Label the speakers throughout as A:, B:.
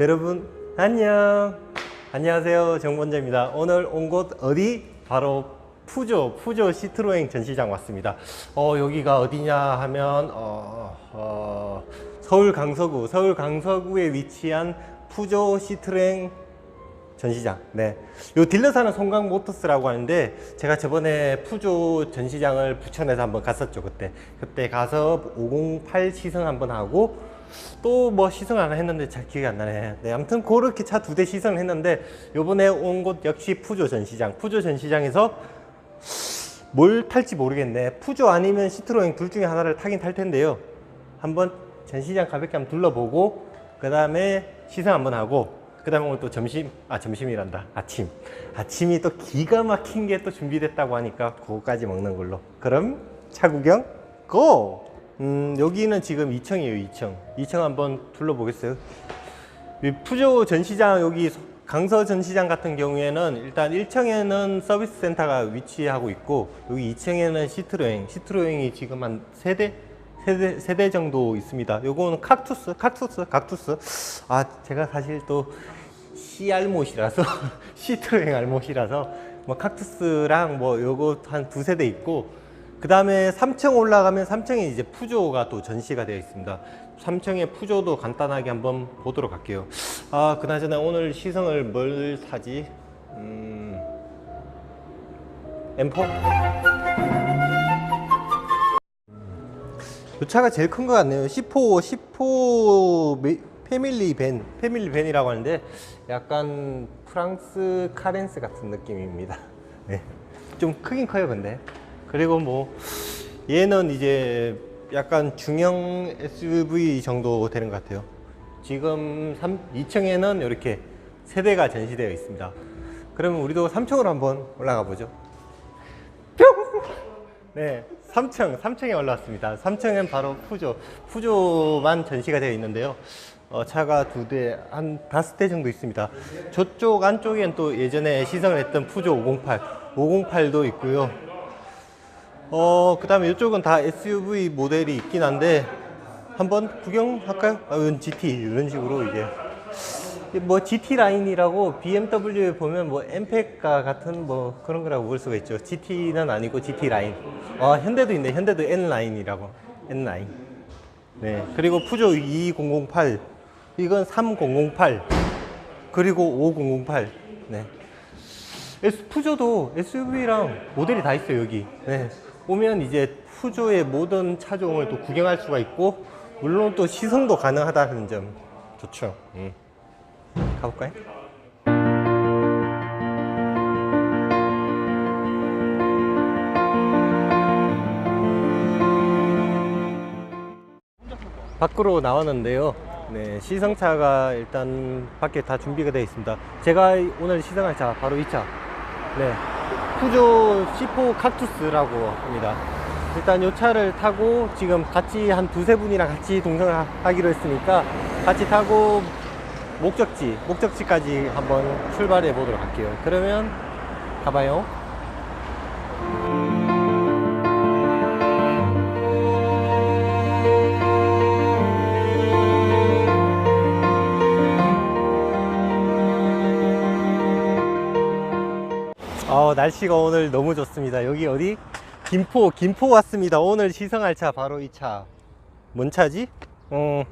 A: 여러분 안녕 안녕하세요 정본재입니다 오늘 온 곳 어디 바로 푸조 푸조 시트로행 전시장 왔습니다 어 여기가 어디냐 하면 어, 어, 서울 강서구 서울 강서구에 위치한 푸조 시트로행 전시장. 네. 요 딜러 사는 송강 모터스라고 하는데 제가 저번에 푸조 전시장을 부천에서 한번 갔었죠. 그때. 그때 가서 508 시승 한번 하고 또 뭐 시승 하나 했는데 잘 기억이 안 나네. 네. 아무튼 그렇게 차 두 대 시승을 했는데 요번에 온 곳 역시 푸조 전시장. 푸조 전시장에서 뭘 탈지 모르겠네. 푸조 아니면 시트로행 둘 중에 하나를 타긴 탈 텐데요. 한번 전시장 가볍게 한번 둘러보고 그 다음에 시승 한번 하고 그 다음에 오늘 또 점심 아 점심이란다 아침 아침이 또 기가 막힌 게 또 준비됐다고 하니까 그거까지 먹는 걸로 그럼 차 구경 고! 음 여기는 지금 2층이에요 2층. 2층 한번 둘러보겠어요. 이 푸조 전시장 여기 강서 전시장 같은 경우에는 일단 1층에는 서비스 센터가 위치하고 있고 여기 2층에는 시트로행. 시트로행이 지금 한 세대? 세대 세대 정도 있습니다. 요거는 칵투스 칵투스 칵투스. 아 제가 사실 또 씨알못이라서 시트로행 알못이라서 뭐 칵투스랑 뭐 요거 한 두 세대 있고 그 다음에 3층 올라가면 3층에 이제 푸조가 또 전시가 되어 있습니다. 3층에 푸조도 간단하게 한번 보도록 할게요. 아, 그나저나 오늘 시승을 뭘 사지? 음, M4? 이 차가 제일 큰 것 같네요. 10호, 10호 메- 패밀리 밴, 패밀리 밴이라고 하는데 약간 프랑스 카렌스 같은 느낌입니다. 네. 좀 크긴 커요, 근데. 그리고 뭐 얘는 이제 약간 중형 SUV 정도 되는 것 같아요. 지금 3, 2층에는 이렇게 세대가 전시되어 있습니다. 그러면 우리도 3층으로 한번 올라가 보죠. 뿅! 네, 3층, 3층에 올라왔습니다. 3층은 바로 푸조, 푸조만 전시가 되어 있는데요. 어, 차가 두 대, 한 다섯 대 정도 있습니다. 저쪽 안쪽엔 또 예전에 시승을 했던 푸조 508, 508도 있고요. 어, 그 다음에 이쪽은 다 SUV 모델이 있긴 한데, 한번 구경할까요? 아, 이건 GT, 이런 식으로 이제. 뭐 GT 라인이라고 BMW에 보면 뭐 엠팩과 같은 뭐 그런 거라고 볼 수가 있죠. GT는 아니고 GT 라인. 아 현대도 있네. 현대도 N 라인이라고. N 라인. 네. 그리고 푸조 2008. 이건 3008. 그리고 5008. 네. 푸조도 SUV랑 모델이 다 있어요 여기. 네. 오면 이제 푸조의 모든 차종을 또 구경할 수가 있고 물론 또 시승도 가능하다는 점 좋죠. 음. 가볼까요? 밖으로 나왔는데요. 네, 시승차가 일단 밖에 다 준비가 되어 있습니다. 제가 오늘 시승할 차 바로 이 차. 네. 푸조 C4 칵투스라고 합니다. 일단 이 차를 타고 지금 같이 한 두세 분이랑 같이 동행을 하- 하기로 했으니까 같이 타고 목적지, 목적지까지 한번 출발해 보도록 할게요. 그러면 가봐요. 날씨가 오늘 너무 좋습니다. 여기 어디? 김포, 김포 왔습니다. 오늘 시승할 차 바로 이 차. 뭔 차지? 어,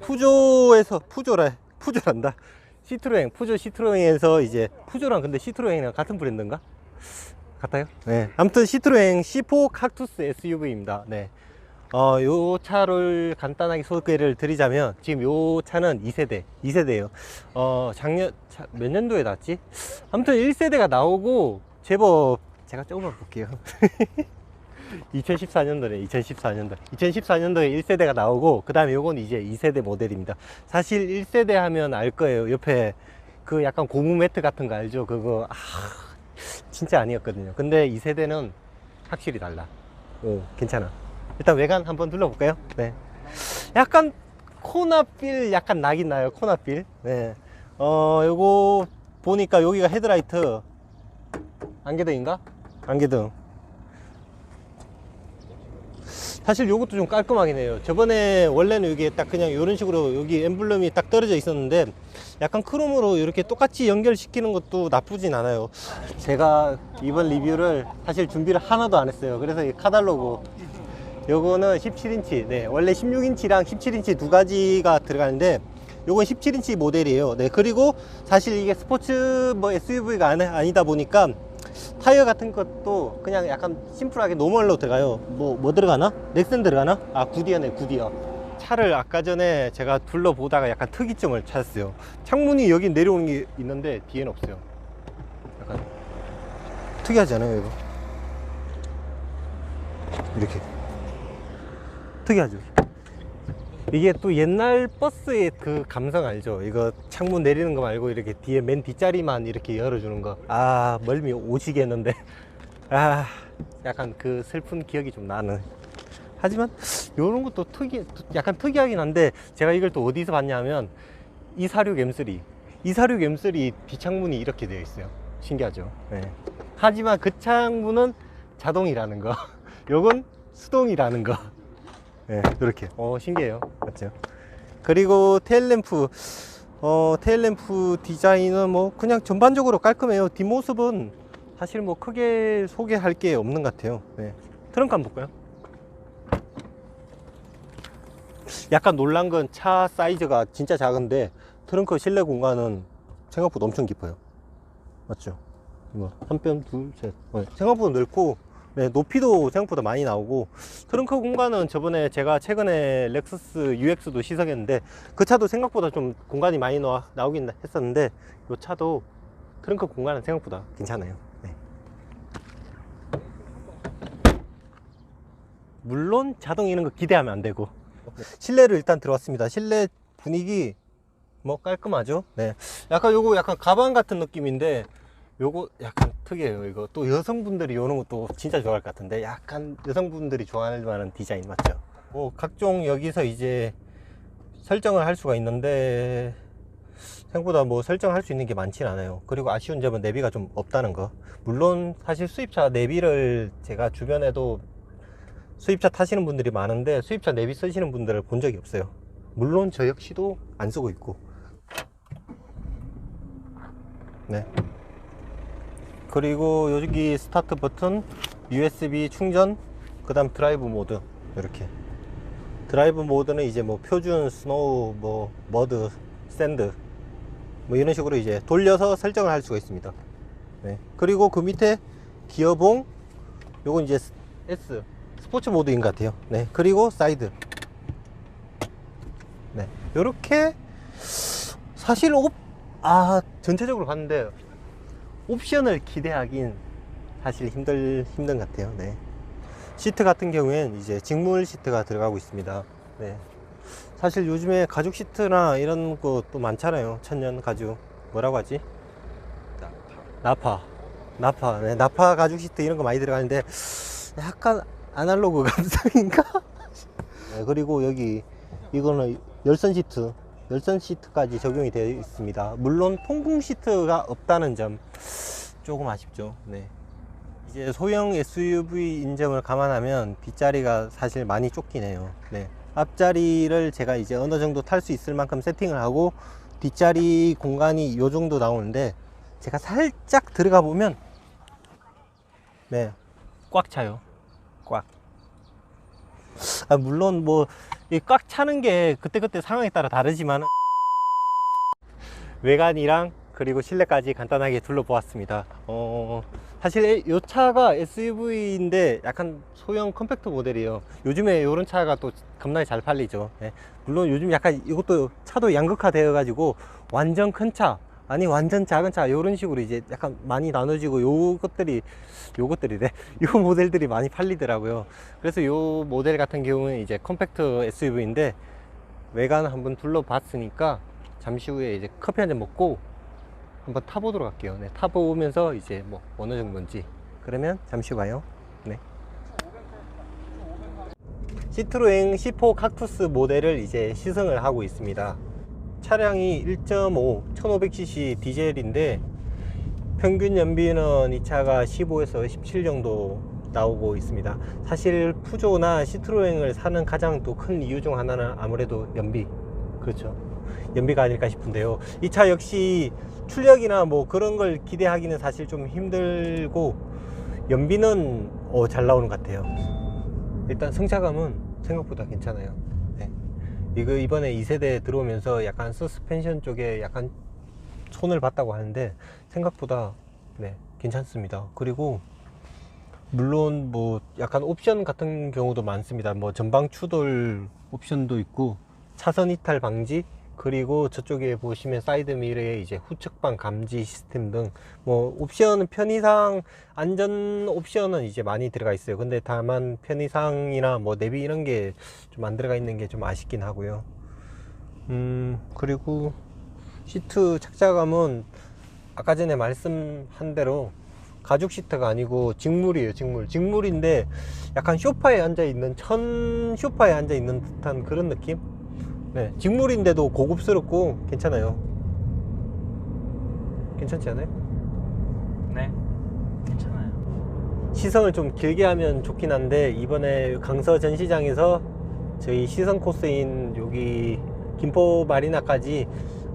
A: 푸조에서, 푸조라, 푸조란다. 시트로행, 푸조 시트로행에서 이제, 푸조랑 근데 시트로행이랑 같은 브랜드인가? 같아요? 네. 아무튼 시트로행 C4 칵투스 SUV입니다. 네. 어, 요 차를 간단하게 소개를 드리자면, 지금 요 차는 2세대, 2세대예요 어, 작년, 차- 몇 년도에 나왔지? 아무튼 1세대가 나오고, 제법, 제가 조금만 볼게요. 2014년도네, 2014년도. 2014년도에 1세대가 나오고, 그 다음에 요건 이제 2세대 모델입니다. 사실 1세대 하면 알 거예요. 옆에 그 약간 고무 매트 같은 거 알죠? 그거, 아, 진짜 아니었거든요. 근데 2세대는 확실히 달라. 오, 괜찮아. 일단 외관 한번 둘러볼까요? 네. 약간 코나필 약간 나긴 나요. 코나필. 네. 어, 요거 보니까 여기가 헤드라이트 안개등인가? 안개등. 사실 요것도 좀 깔끔하긴 해요. 저번에 원래는 이게 딱 그냥 이런 식으로 여기 엠블럼이 딱 떨어져 있었는데 약간 크롬으로 이렇게 똑같이 연결시키는 것도 나쁘진 않아요. 제가 이번 리뷰를 사실 준비를 하나도 안 했어요. 그래서 이 카달로그 요거는 17인치. 네, 원래 16인치랑 17인치 두 가지가 들어가는데 요건 17인치 모델이에요. 네, 그리고 사실 이게 스포츠 뭐 SUV가 아니다 보니까 타이어 같은 것도 그냥 약간 심플하게 노멀로 들어가요. 뭐, 뭐 들어가나? 넥슨 들어가나? 아, 구디어네, 구디어. 차를 아까 전에 제가 둘러보다가 약간 특이점을 찾았어요. 창문이 여기 내려오는 게 있는데 뒤에는 없어요. 약간 특이하지 않아요, 이거? 이렇게. 특이하죠? 이게 또 옛날 버스의 그 감성 알죠? 이거 창문 내리는 거 말고 이렇게 뒤에 맨 뒷자리만 이렇게 열어주는 거. 아, 멀미 오시겠는데. 아, 약간 그 슬픈 기억이 좀 나는. 하지만 이런 것도 특이, 약간 특이하긴 한데 제가 이걸 또 어디서 봤냐면 246 M3. 246 M3 뒷창문이 이렇게 되어 있어요. 신기하죠? 네. 하지만 그 창문은 자동이라는 거. 요건 수동이라는 거. 네, 이렇게. 어, 신기해요. 맞죠? 그리고 테일램프. 어, 테일램프 디자인은 뭐 그냥 전반적으로 깔끔해요. 뒷모습은 사실 뭐 크게 소개할 게 없는 것 같아요. 네. 트렁크 한번 볼까요? 약간 놀란 건 차 사이즈가 진짜 작은데 트렁크 실내 공간은 생각보다 엄청 깊어요. 맞죠? 이거 한 뼘, 둘, 셋. 네, 생각보다 넓고 네, 높이도 생각보다 많이 나오고 트렁크 공간은 저번에 제가 최근에 렉서스 UX도 시승했는데 그 차도 생각보다 좀 공간이 많이 나와, 나오긴 했었는데 이 차도 트렁크 공간은 생각보다 괜찮아요. 네. 물론 자동 이런 거 기대하면 안 되고 실내를 일단 들어왔습니다. 실내 분위기 뭐 깔끔하죠? 네. 약간 요거 약간 가방 같은 느낌인데 요거 약간 특이해요. 이거 또 여성분들이 요런 것도 진짜 좋아할 것 같은데 약간 여성분들이 좋아할 만한 디자인 맞죠? 뭐 각종 여기서 이제 설정을 할 수가 있는데 생각보다 뭐 설정할 수 있는 게 많진 않아요. 그리고 아쉬운 점은 내비가 좀 없다는 거. 물론 사실 수입차 내비를 제가 주변에도 수입차 타시는 분들이 많은데 수입차 내비 쓰시는 분들을 본 적이 없어요. 물론 저 역시도 안 쓰고 있고. 네. 그리고 여기 스타트 버튼, USB 충전, 그 다음 드라이브 모드 이렇게. 드라이브 모드는 이제 뭐 표준 스노우, 뭐 머드, 샌드 뭐 이런 식으로 이제 돌려서 설정을 할 수가 있습니다. 네. 그리고 그 밑에 기어봉, 요건 이제 S 스포츠 모드인 것 같아요. 네. 그리고 사이드. 네. 요렇게 사실 옵, 아, 전체적으로 봤는데 옵션을 기대하긴 사실 힘들, 힘든 것 같아요. 네. 시트 같은 경우엔 이제 직물 시트가 들어가고 있습니다. 네. 사실 요즘에 가죽 시트나 이런 것도 많잖아요. 천연 가죽. 뭐라고 하지? 나파. 나파. 네, 나파 가죽 시트 이런 거 많이 들어가는데 약간 아날로그 감성인가? 네, 그리고 여기 이거는 열선 시트. 열선 시트까지 적용이 되어 있습니다. 물론 통풍 시트가 없다는 점 조금 아쉽죠. 네. 이제 소형 SUV 인정을 감안하면 뒷자리가 사실 많이 해요. 네. 앞자리를 제가 이제 어느 정도 탈 수 있을 만큼 세팅을 하고 뒷자리 공간이 요 정도 나오는데 제가 살짝 들어가 보면 네. 꽉 차요. 꽉. 아, 물론 뭐 꽉 차는 게 그때그때 상황에 따라 다르지만 외관이랑 그리고 실내까지 간단하게 둘러보았습니다. 어, 사실 이 차가 SUV인데 약간 소형 컴팩트 모델이에요. 요즘에 이런 차가 또 겁나게 잘 팔리죠. 예. 물론 요즘 약간 이것도 차도 양극화 되어 가지고 완전 큰 차, 아니 완전 작은 차 이런 식으로 이제 약간 많이 나눠지고 요것들이 요것들이래. 요 모델들이 많이 팔리더라고요. 그래서 요 모델 같은 경우는 이제 컴팩트 SUV인데 외관 한번 둘러봤으니까 잠시 후에 이제 커피 한 잔 먹고 한번 타보도록 할게요. 네, 타보면서 이제 뭐 어느 정도인지. 그러면 잠시 후 봐요. 네. 시트로행 C4 kaktus 모델을 이제 시승을 하고 있습니다 차량이 1.5 1500cc 디젤인데 평균 연비는 이 차가 15에서 17 정도 나오고 있습니다. 사실 푸조나 시트로행을 사는 가장 또 큰 이유 중 하나는 아무래도 연비. 그렇죠. 연비가 아닐까 싶은데요. 이 차 역시 출력이나 뭐 그런 걸 기대하기는 사실 좀 힘들고 연비는 어, 잘 나오는 것 같아요. 일단 승차감은 생각보다 괜찮아요. 네. 이거 이번에 2세대 들어오면서 약간 서스펜션 쪽에 약간 손을 봤다고 하는데 생각보다 네, 괜찮습니다. 그리고 물론 뭐 약간 옵션 같은 경우도 많습니다. 뭐 전방 추돌 옵션도 있고 차선 이탈 방지 그리고 저쪽에 보시면 사이드 미러에 이제 후측방 감지 시스템 등 뭐 옵션 편의상 안전 옵션은 이제 많이 들어가 있어요. 근데 다만 편의상이나 뭐 내비 이런 게 좀 안 들어가 있는 게 좀 아쉽긴 하고요. 음 그리고 시트 착자감은 아까 전에 말씀한 대로 가죽 시트가 아니고 직물이에요 직물 직물인데 약간 쇼파에 앉아 있는 천 쇼파에 앉아 있는 듯한 그런 느낌 네 직물인데도 고급스럽고 괜찮아요 괜찮지 않아요?
B: 네. 괜찮아요.
A: 시승을 좀 길게 하면 좋긴 한데 이번에 강서 전시장에서 저희 시승 코스인 여기 김포 마리나까지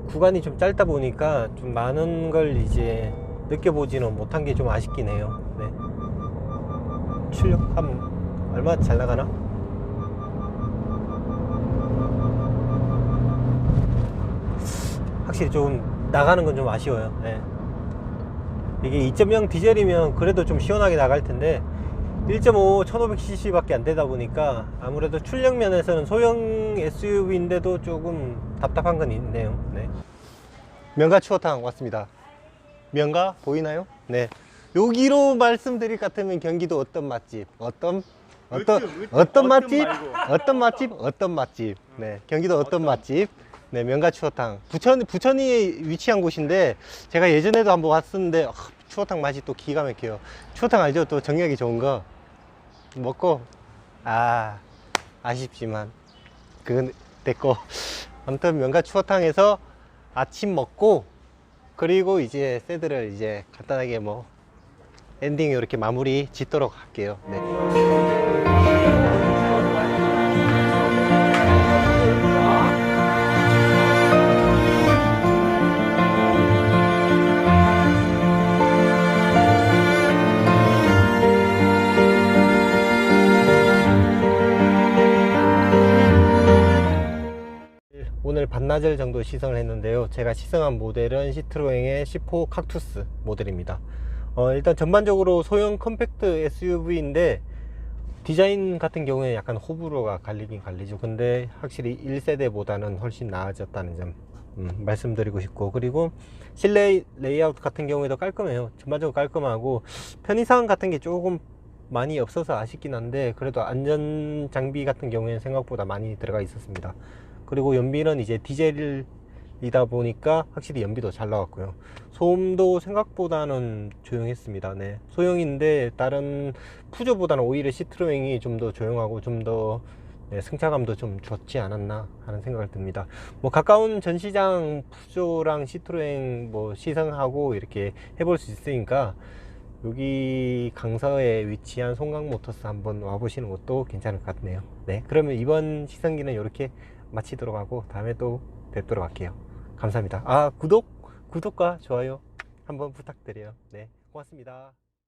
A: 구간이 좀 짧다 보니까 좀 많은 걸 이제 느껴보지는 못한 게 좀 아쉽긴 해요. 네. 출력 한 얼마 잘 나가나? 확실히 좀 나가는 건 좀 아쉬워요. 네. 이게 2.0 디젤이면 그래도 좀 시원하게 나갈 텐데 1.5 1500cc 밖에 안 되다 보니까 아무래도 출력 면에서는 소형 SUV인데도 조금 답답한 건 있네요. 네. 명가 추어탕 왔습니다. 명가 보이나요? 네. 여기로 말씀드릴 것 같으면 경기도 어떤 맛집, 어떤 어떤 어떤
B: 어떤
A: 맛집. 어떤 맛집, 어떤 맛집. 네, 경기도 어떤 맛집. 네, 명가 추어탕. 부천 부천이 위치한 곳인데 제가 예전에도 한번 왔었는데 아, 추어탕 맛이 또 기가 막혀요. 추어탕 알죠? 또 정력이 좋은 거 먹고 아 아쉽지만 그건 됐고 아무튼 명가 추어탕에서 아침 먹고 그리고 이제 새들을 이제 간단하게 뭐 엔딩 이렇게 마무리 짓도록 할게요. 네. 반나절 정도 시승을 했는데요. 제가 시승한 모델은 시트로행의 C4 칵투스 모델입니다. 어, 일단 전반적으로 소형 컴팩트 SUV인데 디자인 같은 경우에 약간 호불호가 갈리긴 갈리죠. 근데 확실히 1세대보다는 훨씬 나아졌다는 점 음, 말씀드리고 싶고 그리고 실내 레이아웃 같은 경우에도 깔끔해요. 전반적으로 깔끔하고 편의상 같은 게 조금 많이 없어서 아쉽긴 한데 그래도 안전 장비 같은 경우에는 생각보다 많이 들어가 있었습니다. 그리고 연비는 이제 디젤이다 보니까 확실히 연비도 잘 나왔고요. 소음도 생각보다는 조용했습니다. 네. 소형인데 다른 푸조보다는 오히려 시트로행이 좀 더 조용하고 좀더 네, 승차감도 좀 좋지 않았나 하는 생각을 듭니다. 뭐 가까운 전시장 푸조랑 시트로행 뭐 시승하고 이렇게 해볼 수 있으니까 여기 강서에 위치한 송강 모터스 한번 와보시는 것도 괜찮을 것 같네요. 네, 그러면 이번 시승기는 이렇게 마치도록 하고 다음에 또 뵙도록 할게요. 감사합니다. 아 구독, 구독과 좋아요 한번 부탁드려요. 네, 고맙습니다.